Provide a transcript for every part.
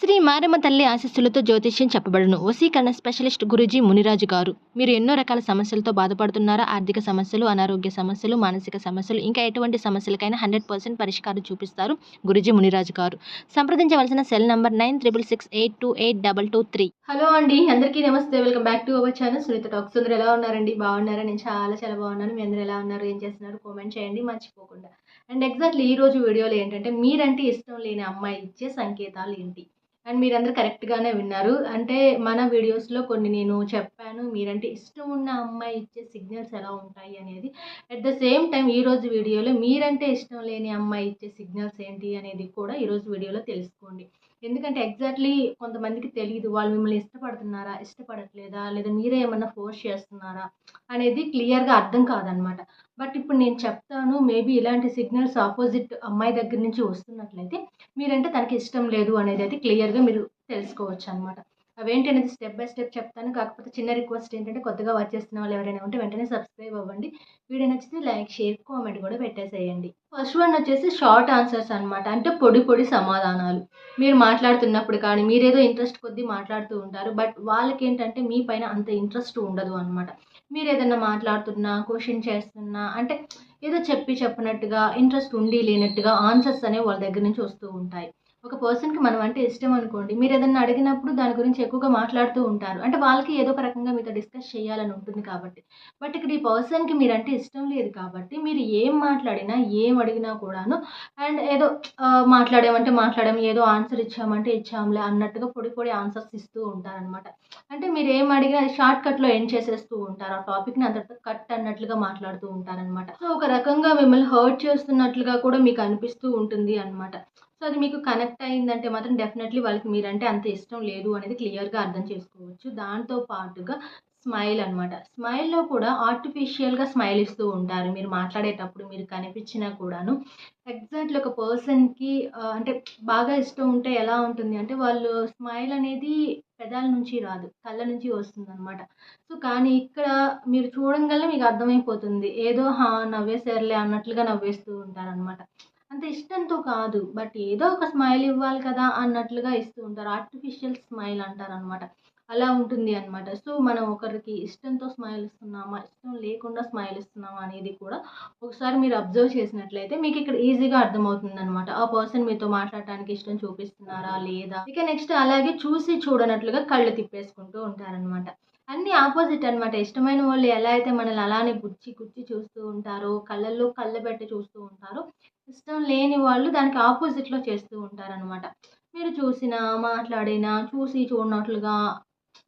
శ్రీ మారమ్మ తల్లి ఆశీస్సులతో జ్యోతిష్యం చెప్పబడును. వసీకరణ స్పెషలిస్ట్ గురూజీ మునిరాజు గారు. మీరు ఎన్నో రకాల సమస్యలతో బాధపడుతున్నారా? ఆర్థిక సమస్యలు అనారోగ్య సమస్యలు మానసిక సమస్యలు ఇంకా ఎటువంటి సమస్యలకైనా హండ్రెడ్ పర్సెంట్ పరిష్కారం చూపిస్తారు గురుజీ మునిరాజు గారు. సంప్రదించవలసిన cell number nine triple six eight two eight double two three. Hello అండి అందరికీ నమస్తే. Welcome back to our channel. Sunitha talks. అందరూ ఎలా ఉన్నారండి? బాగున్నారా? నేను చాలా చాలా బాగున్నాను. మీ అందరూ ఎలా ఉన్నారు? ఏం చేస్తున్నారు? కామెంట్ చేయండి మర్చిపోకుండా. అండ్ ఎగ్జాక్ట్లీ ఈ రోజు వీడియోలో ఏంటంటే మీరంటే ఇష్టం లేని అమ్మాయి ఇచ్చే సంకేతాలు ఏంటి? అండ్ మీరందరూ కరెక్ట్గానే విన్నారు. అంటే మన వీడియోస్లో కొన్ని నేను చెప్పాను మీరంటే ఇష్టం ఉన్న అమ్మాయి ఇచ్చే సిగ్నల్స్ ఎలా ఉంటాయి అనేది. అట్ ద సేమ్ టైం ఈరోజు వీడియోలో మీరంటే ఇష్టం లేని అమ్మాయి ఇచ్చే సిగ్నల్స్ ఏంటి అనేది కూడా ఈరోజు వీడియోలో తెలుసుకోండి. ఎందుకంటే ఎగ్జాక్ట్లీ కొంతమందికి తెలియదు వాళ్ళు మిమ్మల్ని ఇష్టపడుతున్నారా? ఇష్టపడట్లేదా? లేదా మీరే ఏమన్నా ఫోర్స్ చేస్తున్నారా? అనేది క్లియర్గా అర్థం కాదనమాట. బట్ ఇప్పుడు నేను చెప్తాను మేబీ ఇలాంటి సిగ్నల్స్ ఆపోజిట్ అమ్మాయి దగ్గర నుంచి వస్తున్నట్లయితే మీరంటే తనకి ఇష్టం లేదు అనేది అయితే క్లియర్గా మీరు తెలుసుకోవచ్చు అనమాట అవేంటి అనేది స్టెప్ బై స్టెప్ చెప్తాను. కాకపోతే చిన్న రిక్వెస్ట్ ఏంటంటే కొత్తగా వచ్చేస్తున్న వాళ్ళు ఎవరైనా ఉంటే వెంటనే సబ్స్క్రైబ్ అవ్వండి. వీడియో నచ్చితే లైక్ షేర్ కామెంట్ కూడా పెట్టేసేయండి. ఫస్ట్ వన్ వచ్చేసి షార్ట్ ఆన్సర్స్ అనమాట అంటే పొడి పొడి సమాధానాలు. మీరు మాట్లాడుతున్నప్పుడు కానీ మీరేదో ఇంట్రెస్ట్ కొద్దీ మాట్లాడుతూ ఉంటారు. బట్ వాళ్ళకి ఏంటంటే మీ పైన అంత ఇంట్రెస్ట్ ఉండదు అనమాట మీరు ఏదైనా మాట్లాడుతున్నా క్వశ్చన్ చేస్తున్నా అంటే ఏదో చెప్పి చెప్పినట్టుగా ఇంట్రెస్ట్ ఉండి లేనట్టుగా ఆన్సర్స్ అనేవి వాళ్ళ దగ్గర నుంచి వస్తూ ఉంటాయి. ఒక పర్సన్కి మనం అంటే ఇష్టం అనుకోండి మీరు ఏదైనా అడిగినప్పుడు దాని గురించి ఎక్కువగా మాట్లాడుతూ ఉంటారు. అంటే వాళ్ళకి ఏదో ఒక రకంగా మీతో డిస్కస్ చేయాలని ఉంటుంది కాబట్టి. బట్ ఇక్కడ ఈ పర్సన్కి మీరంటే ఇష్టం లేదు కాబట్టి మీరు ఏం మాట్లాడినా ఏం అడిగినా కూడాను అండ్ ఏదో మాట్లాడామంటే మాట్లాడాము ఏదో ఆన్సర్ ఇచ్చామంటే ఇచ్చాంలే అన్నట్టుగా పొడి పొడి ఆన్సర్స్ ఇస్తూ ఉంటారనమాట అంటే మీరు ఏం అడిగినా షార్ట్ కట్లో ఎండ్ చేసేస్తూ ఉంటారు ఆ టాపిక్ని అంతటితో కట్ అన్నట్లుగా మాట్లాడుతూ ఉంటారనమాట సో ఒక రకంగా మిమ్మల్ని హర్ట్ చేస్తున్నట్లుగా కూడా మీకు అనిపిస్తూ ఉంటుంది అనమాట సో అది మీకు కనెక్ట్ అయిందంటే మాత్రం డెఫినెట్లీ వాళ్ళకి మీరంటే అంత ఇష్టం లేదు అనేది క్లియర్గా అర్థం చేసుకోవచ్చు. దాంతో పాటుగా స్మైల్ అనమాట స్మైల్లో కూడా ఆర్టిఫిషియల్గా స్మైల్ ఇస్తూ ఉంటారు. మీరు మాట్లాడేటప్పుడు మీరు కనిపించినా కూడాను. ఎగ్జాక్ట్లీ ఒక పర్సన్కి అంటే బాగా ఇష్టం ఉంటే ఎలా ఉంటుంది అంటే వాళ్ళు స్మైల్ అనేది పెదాల నుంచి రాదు. కళ్ళ నుంచి వస్తుంది అనమాట సో కానీ ఇక్కడ మీరు చూడంగానే మీకు అర్థమైపోతుంది. ఏదో హా నవ్వేసారులే అన్నట్లుగా నవ్వేస్తూ ఉంటారనమాట అంత ఇష్టంతో కాదు. బట్ ఏదో ఒక స్మైల్ ఇవ్వాలి కదా అన్నట్లుగా ఇస్తూ ఉంటారు. ఆర్టిఫిషియల్ స్మైల్ అంటారు అనమాట అలా ఉంటుంది అనమాట సో మనం ఒకరికి ఇష్టంతో స్మైల్ ఇస్తున్నామా ఇష్టం లేకుండా స్మైల్ ఇస్తున్నామా అనేది కూడా ఒకసారి మీరు అబ్జర్వ్ చేసినట్లయితే మీకు ఇక్కడ ఈజీగా అర్థమవుతుంది అనమాట ఆ పర్సన్ మీతో మాట్లాడటానికి ఇష్టం చూపిస్తున్నారా లేదా? ఇక నెక్స్ట్ అలాగే చూసి చూడనట్లుగా కళ్ళు తిప్పేసుకుంటూ ఉంటారనమాట అన్ని ఆపోజిట్ అనమాట ఇష్టమైన వాళ్ళు ఎలా అయితే మనల్ని అలానే గుచ్చి గుచ్చి చూస్తూ ఉంటారో కళ్ళల్లో కళ్ళ పెట్టి చూస్తూ ఉంటారో ఇష్టం లేని వాళ్ళు దానికి ఆపోజిట్లో చేస్తూ ఉంటారనమాట మీరు చూసినా మాట్లాడినా చూసి చూడనట్లుగా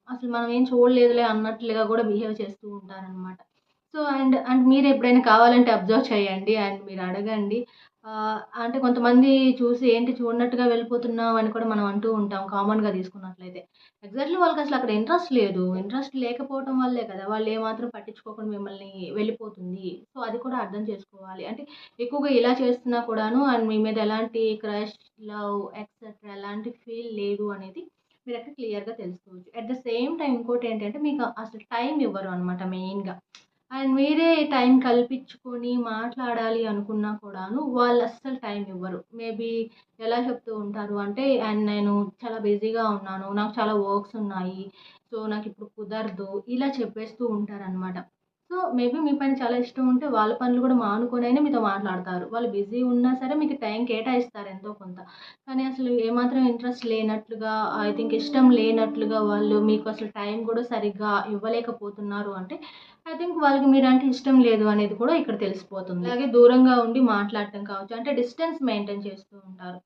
అసలు మనం ఏం చూడలేదులే అన్నట్లుగా కూడా బిహేవ్ చేస్తూ ఉంటారనమాట సో అండ్ అండ్ మీరు ఎప్పుడైనా కావాలంటే అబ్జర్వ్ చేయండి అండ్ మీరు అడగండి. అంటే కొంతమంది చూసి ఏంటి చూడనట్టుగా వెళ్ళిపోతున్నావు అని కూడా మనం అంటూ ఉంటాం కామన్గా తీసుకున్నట్లయితే. ఎగ్జాక్ట్లీ వాళ్ళకి అసలు అక్కడ ఇంట్రెస్ట్ లేదు. ఇంట్రెస్ట్ లేకపోవడం వల్లే కదా వాళ్ళు ఏమాత్రం పట్టించుకోకుండా మిమ్మల్ని వెళ్ళిపోతుంది. సో అది కూడా అర్థం చేసుకోవాలి. అంటే ఎక్కువగా ఇలా చేస్తున్నా కూడాను అండ్ మీ మీద ఎలాంటి క్రష్ లవ్ ఎక్సెట్రా ఎలాంటి ఫీల్ లేదు అనేది మీరు అక్కడ క్లియర్గా తెలుసుకోవచ్చు. అట్ ద సేమ్ టైం ఇంకోటి ఏంటంటే మీకు అసలు టైం ఇవ్వరు అనమాట మెయిన్గా అండ్ మీరే టైం కల్పించుకొని మాట్లాడాలి అనుకున్నా కూడాను వాళ్ళు అస్సలు టైం ఇవ్వరు. మేబీ ఎలా చెప్తూ ఉంటారు అంటే అండ్ నేను చాలా బిజీగా ఉన్నాను నాకు చాలా వర్క్స్ ఉన్నాయి సో నాకు ఇప్పుడు కుదరదు ఇలా చెప్పేస్తూ ఉంటారనమాట సో మేబీ మీ పని చాలా ఇష్టం ఉంటే వాళ్ళ పనులు కూడా మానుకొనైనా మీతో మాట్లాడతారు. వాళ్ళు బిజీ ఉన్నా సరే మీకు టైం కేటాయిస్తారు ఎంతో కొంత. కానీ అసలు ఏమాత్రం ఇంట్రెస్ట్ లేనట్లుగా ఐ థింక్ ఇష్టం లేనట్లుగా వాళ్ళు మీకు అసలు టైం కూడా సరిగ్గా ఇవ్వలేకపోతున్నారు అంటే ఐ థింక్ వాళ్ళకి మీరంటే ఇష్టం లేదు అనేది కూడా ఇక్కడ తెలిసిపోతుంది. అలాగే దూరంగా ఉండి మాట్లాడటం కావచ్చు. అంటే డిస్టెన్స్ మెయింటైన్ చేస్తూ ఉంటారు.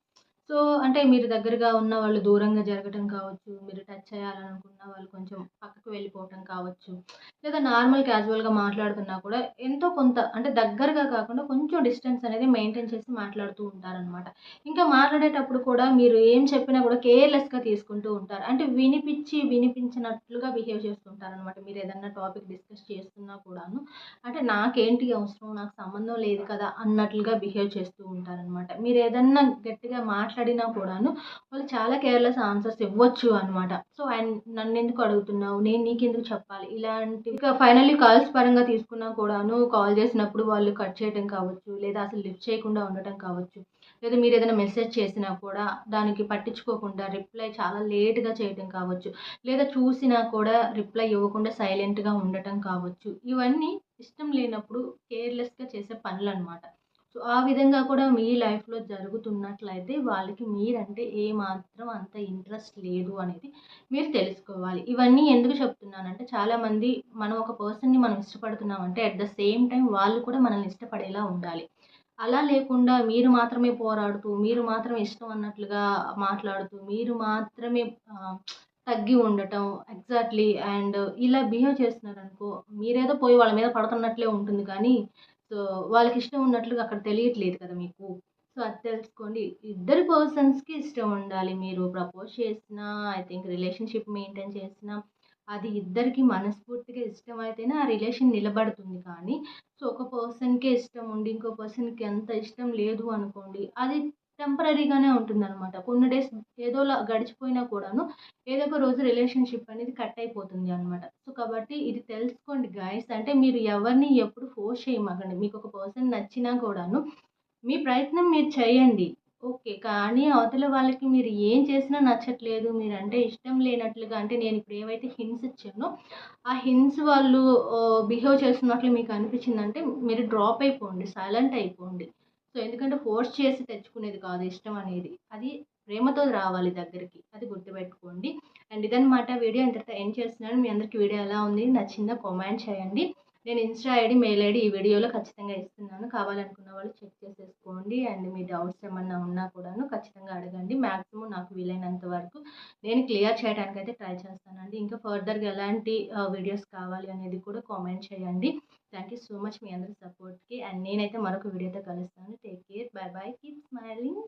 సో అంటే మీరు దగ్గరగా ఉన్న వాళ్ళు దూరంగా జరగటం కావచ్చు మీరు టచ్ చేయాలనుకున్న వాళ్ళు కొంచెం పక్కకు వెళ్ళిపోవటం కావచ్చు లేదా నార్మల్ క్యాజువల్గా మాట్లాడుతున్నా కూడా ఎంతో కొంత అంటే దగ్గరగా కాకుండా కొంచెం డిస్టెన్స్ అనేది మెయింటైన్ చేసి మాట్లాడుతూ ఉంటారనమాట ఇంకా మాట్లాడేటప్పుడు కూడా మీరు ఏం చెప్పినా కూడా కేర్లెస్గా తీసుకుంటూ ఉంటారు. అంటే వినిపించి వినిపించినట్లుగా బిహేవ్ చేస్తుంటారు అనమాట మీరు ఏదన్నా టాపిక్ డిస్కస్ చేస్తున్నా కూడాను. అంటే నాకేంటి అవసరం? నాకు సంబంధం లేదు కదా అన్నట్లుగా బిహేవ్ చేస్తూ ఉంటారనమాట మీరు ఏదన్నా గట్టిగా అడిగినా కూడాను వాళ్ళు చాలా కేర్లెస్ ఆన్సర్స్ ఇవ్వచ్చు అనమాట సో ఆయన నన్ను ఎందుకు అడుగుతున్నావు? నేను నీకు ఎందుకు చెప్పాలి? ఇలాంటి ఇంకా ఫైనల్లీ కాల్స్ పరంగా తీసుకున్నా కూడాను కాల్ చేసినప్పుడు వాళ్ళు కట్ చేయడం కావచ్చు లేదా అసలు లిఫ్ట్ చేయకుండా ఉండటం కావచ్చు లేదా మీరు ఏదైనా మెసేజ్ చేసినా కూడా దానికి పట్టించుకోకుండా రిప్లై చాలా లేట్గా చేయటం కావచ్చు లేదా చూసినా కూడా రిప్లై ఇవ్వకుండా సైలెంట్గా ఉండటం కావచ్చు ఇవన్నీ ఇష్టం లేనప్పుడు కేర్లెస్గా చేసే పనులు అనమాట సో ఆ విధంగా కూడా మీ లైఫ్లో జరుగుతున్నట్లయితే వాళ్ళకి మీరంటే ఏమాత్రం అంత ఇంట్రెస్ట్ లేదు అనేది మీరు తెలుసుకోవాలి. ఇవన్నీ ఎందుకు చెప్తున్నానంటే చాలామంది మనం ఒక పర్సన్ని మనం ఇష్టపడుతున్నామంటే అట్ ద సేమ్ టైం వాళ్ళు కూడా మనల్ని ఇష్టపడేలా ఉండాలి. అలా లేకుండా మీరు మాత్రమే పోరాడుతూ మీరు మాత్రమే ఇష్టం అన్నట్లుగా మాట్లాడుతూ మీరు మాత్రమే తగ్గి ఉండటం ఎగ్జాక్ట్లీ అండ్ ఇలా బిహేవ్ చేస్తున్నారు అనుకో మీరేదో పోయి వాళ్ళ మీద పడుతున్నట్లే ఉంటుంది కానీ సో వాళ్ళకి ఇష్టం ఉన్నట్లుగా అక్కడ తెలియట్లేదు కదా మీకు. సో అది తెలుసుకోండి. ఇద్దరు పర్సన్స్కి ఇష్టం ఉండాలి. మీరు ప్రపోజ్ చేసినా ఐ థింక్ రిలేషన్షిప్ మెయింటైన్ చేసినా అది ఇద్దరికి మనస్ఫూర్తిగా ఇష్టం అయితేనే ఆ రిలేషన్ నిలబడుతుంది కానీ సో ఒక పర్సన్కే ఇష్టం ఉండి ఇంకో పర్సన్కి అంత ఇష్టం లేదు అనుకోండి అది టెంపరీగానే ఉంటుంది అనమాట కొన్ని డేస్ ఏదోలా గడిచిపోయినా కూడాను ఏదో ఒక రోజు రిలేషన్షిప్ అనేది కట్ అయిపోతుంది అనమాట సో కాబట్టి ఇది తెలుసుకోండి గాయస్. అంటే మీరు ఎవరిని ఎప్పుడు ఫోర్స్ చేయమాకండి. మీకు ఒక పర్సన్ నచ్చినా కూడాను మీ ప్రయత్నం మీరు చేయండి. ఓకే కానీ అవతల వాళ్ళకి మీరు ఏం చేసినా నచ్చట్లేదు మీరు అంటే ఇష్టం లేనట్లుగా అంటే నేను ఇప్పుడు ఏవైతే హింట్స్ ఇచ్చానో ఆ హింట్స్ వాళ్ళు బిహేవ్ చేస్తున్నట్లు మీకు అనిపించిందంటే మీరు డ్రాప్ అయిపోండి సైలెంట్ అయిపోండి. సో ఎందుకంటే ఫోర్స్ చేసి తెచ్చుకునేది కాదు ఇష్టం అనేది. అది ప్రేమతో రావాలి దగ్గరికి. అది గుర్తుపెట్టుకోండి. అండ్ ఇదన్నమాట వీడియో. ఇంతటితో ఎండ్ చేస్తున్నాను. మీ అందరికీ వీడియో ఎలా ఉంది? నచ్చిందా కామెంట్ చేయండి. నేను ఇన్స్టా ఐడి మెయిల్ ఐడి ఈ వీడియోలో ఖచ్చితంగా ఇస్తున్నాను. కావాలనుకున్న వాళ్ళు చెక్ చేసేసుకోండి. అండ్ మీ డౌట్స్ ఏమన్నా ఉన్నా కూడాను ఖచ్చితంగా అడగండి. మ్యాక్సిమం నాకు వీలైనంత వరకు నేను క్లియర్ చేయడానికి అయితే ట్రై చేస్తానండి. ఇంకా ఫర్దర్గా ఎలాంటి వీడియోస్ కావాలి అనేది కూడా కామెంట్ చేయండి. థ్యాంక్ యూ సో మచ్ మీ అందరి సపోర్ట్కి అండ్ నేనైతే మరొక వీడియోతో కలుస్తాను. Take care bye bye keep smiling